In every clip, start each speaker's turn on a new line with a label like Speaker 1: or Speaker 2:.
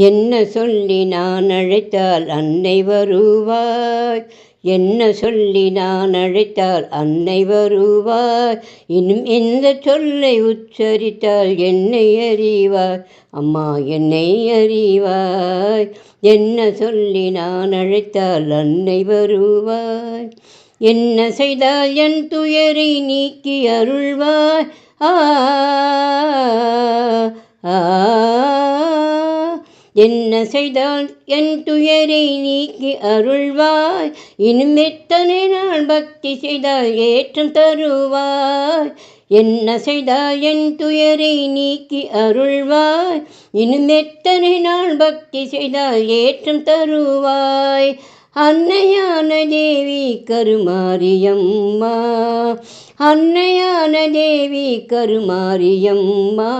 Speaker 1: என்ன சொல்லி நான் அழைத்தால் அன்னை வருவாய்? என்ன சொல்லி நான் அழைத்தால் அன்னை வருவாய்? இன்னும் எந்த சொல்லை உச்சரித்தால் என்னை அறிவாய்? அம்மா என்னை அறிவாய். என்ன சொல்லி நான் அழைத்தால் அன்னை வருவாய்? என்ன செய்தால் என் துயரை நீக்கி அருள்வாய்? ஆ ஆ என்ன செய்தால் என் துயரை நீக்கி அருள்வாய். இனிமெத்தனை நான் பக்தி செய்தால் ஏற்றம் தருவாய்? என்ன செய்தால் என் துயரை நீக்கி அருள்வாய். இனிமெத்தனை நான் பக்தி செய்தால் ஏற்றம் தருவாய்? அன்னையான தேவி கருமாரியம்மா. அன்னையான தேவி கருமாரியம்மா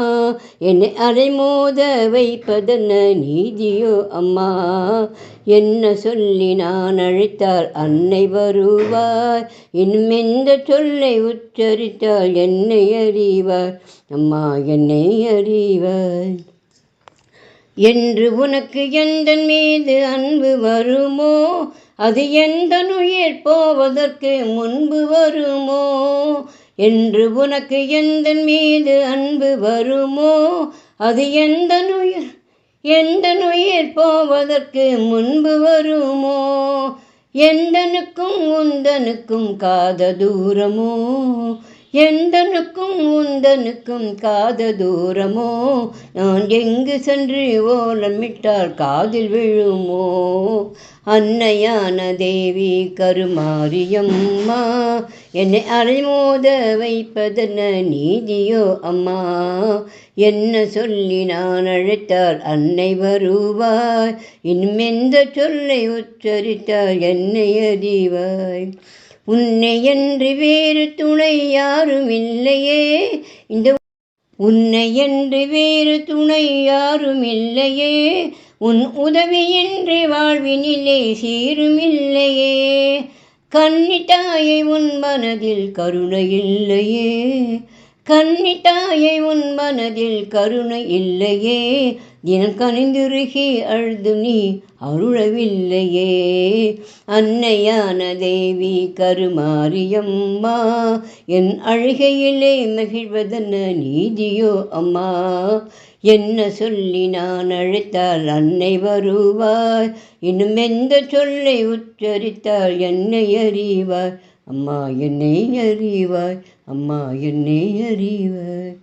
Speaker 1: என்னை அலைமோத வைப்பதென்ன நீதியோ அம்மா. என்ன சொல்லி நான் அழைத்தால் அன்னை வருவார் இன்னும் எந்த சொல்லை உச்சரித்தால் என்னை அறிவார் அம்மா என்னை அறிவார் என்று உனக்கு எந்த மீது அன்பு வருமோ அது எந்த உயிர் போவதற்கு முன்பு வருமோ என்று உனக்கு எந்த மீது அன்பு வருமோ அது எந்த உயிர் எந்த உயிர் போவதற்கு முன்பு வருமோ எந்தனுக்கும் உந்தனுக்கும் காத தூரமோ எந்தனுக்கும் உந்தனுக்கும் காத தூரமோ? நான் எங்கு சென்று ஓலமிட்டால் காதில் விழுமோ? அன்னையான தேவி கருமாரியம்மா என்னை அரைமோத வைப்பதென்ன நீதியோ அம்மா? என்ன சொல்லி நான் அழைத்தால் அன்னை வருவாய்? இன்னும் எந்த சொல்லை உச்சரித்தால் என்னை அறிவாய் உன்னையன்றி வேறு துணை யாரும் இல்லையே இந்த உன்னையன்று வேறு துணை யாரும் இல்லையே உன் உதவியின்றி வாழ்வினிலே சீருமில்லையே. கன்னித்தாயை உன் மனதில் கருணை இல்லையே. கண்ணிட்டாயை உன் மனதில் கருணை இல்லையே. தினம் கனிந்துருகி அழுது நீ அருளவில்லையே. அன்னையான தேவி கருமாரியம்மா என் அழுகையிலே மகிழ்வதென்ன நீதியோ அம்மா. என்ன சொல்லி நான் அழைத்தால் அன்னை வருவாய். இன்னும் எந்த சொல்லை உச்சரித்தால் என்னை அறிவாய். அம்மா என்னை அறிவாய் அம்மா என்னை அறிவாய்.